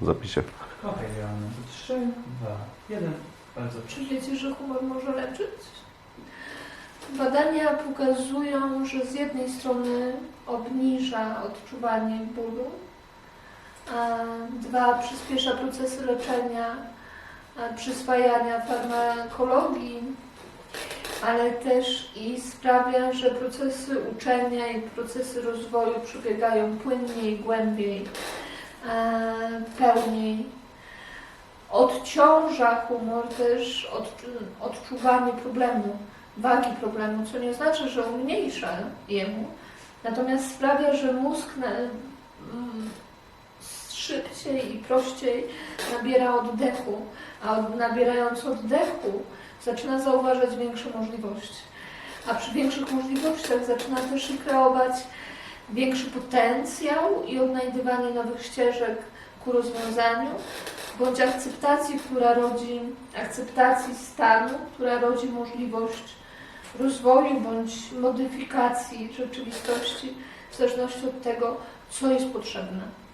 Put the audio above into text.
w zapisie. Okej, działamy. Trzy, dwa, jeden. Bardzo proszę. Czy wiecie, że humor może leczyć? Badania pokazują, że z jednej strony obniża odczuwanie bólu, a dwa przyspiesza procesy leczenia, przyswajania farmakologii, ale też i sprawia, że procesy uczenia i procesy rozwoju przebiegają płynniej, głębiej, pełniej odciąża humor też od, odczuwanie problemu, wagi problemu, co nie znaczy, że umniejsza jemu, natomiast sprawia, że mózg mm, szybciej i prościej nabiera oddechu, a nabierając oddechu zaczyna zauważać większe możliwości. A przy większych możliwościach zaczyna też i kreować większy potencjał i odnajdywanie nowych ścieżek ku rozwiązaniu, bądź akceptacji, która rodzi akceptacji stanu, która rodzi możliwość rozwoju bądź modyfikacji rzeczywistości w zależności od tego, co jest potrzebne.